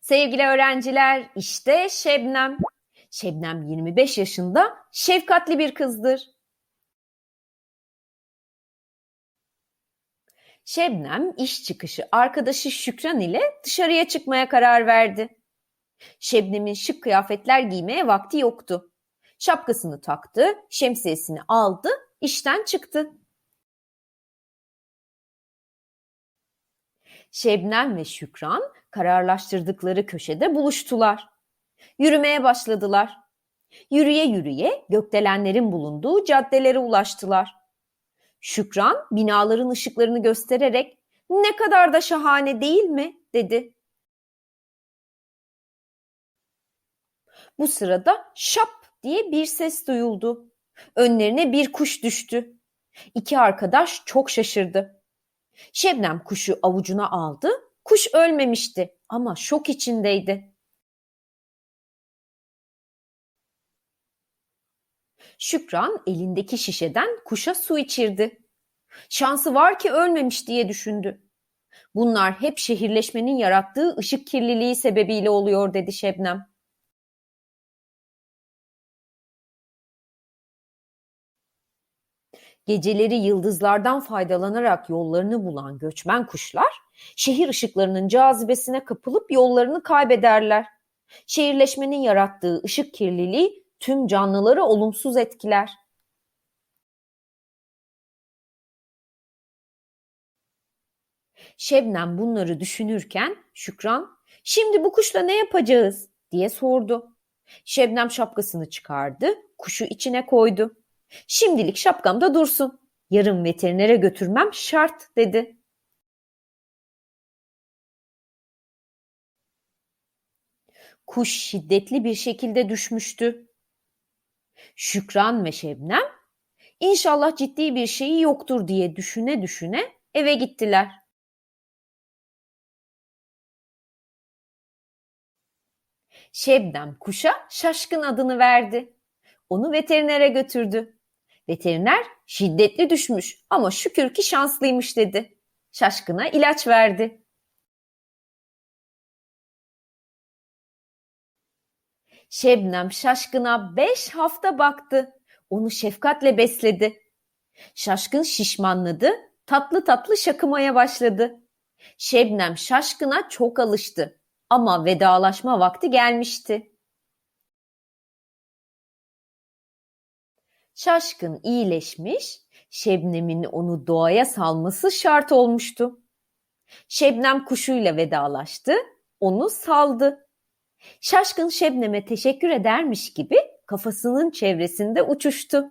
Sevgili öğrenciler, işte Şebnem. Şebnem 25 yaşında, şefkatli bir kızdır. Şebnem iş çıkışı arkadaşı Şükran ile dışarıya çıkmaya karar verdi. Şebnem'in şık kıyafetler giymeye vakti yoktu. Şapkasını taktı, şemsiyesini aldı, işten çıktı. Şebnem ve Şükran kararlaştırdıkları köşede buluştular. Yürümeye başladılar. Yürüye yürüye gökdelenlerin bulunduğu caddelere ulaştılar. Şükran binaların ışıklarını göstererek ne kadar da şahane değil mi dedi. Bu sırada şap diye bir ses duyuldu. Önlerine bir kuş düştü. İki arkadaş çok şaşırdı. Şebnem kuşu avucuna aldı. Kuş ölmemişti ama şok içindeydi. Şükran elindeki şişeden kuşa su içirdi. Şansı var ki ölmemiş diye düşündü. Bunlar hep şehirleşmenin yarattığı ışık kirliliği sebebiyle oluyor dedi Şebnem. Geceleri yıldızlardan faydalanarak yollarını bulan göçmen kuşlar, şehir ışıklarının cazibesine kapılıp yollarını kaybederler. Şehirleşmenin yarattığı ışık kirliliği tüm canlıları olumsuz etkiler. Şebnem bunları düşünürken Şükran, "Şimdi bu kuşla ne yapacağız?" diye sordu. Şebnem şapkasını çıkardı, kuşu içine koydu. Şimdilik şapkamda dursun. Yarın veterinere götürmem şart dedi. Kuş şiddetli bir şekilde düşmüştü. Şükran ve Şebnem inşallah ciddi bir şeyi yoktur diye düşüne düşüne eve gittiler. Şebnem kuşa Şaşkın adını verdi. Onu veterinere götürdü. Veteriner şiddetli düşmüş ama şükür ki şanslıymış dedi. Şaşkına ilaç verdi. Şebnem şaşkına beş hafta baktı. Onu şefkatle besledi. Şaşkın şişmanladı, tatlı tatlı şakımaya başladı. Şebnem şaşkına çok alıştı ama vedalaşma vakti gelmişti. Şaşkın iyileşmiş, Şebnem'in onu doğaya salması şart olmuştu. Şebnem kuşuyla vedalaştı, onu saldı. Şaşkın Şebnem'e teşekkür edermiş gibi kafasının çevresinde uçuştu.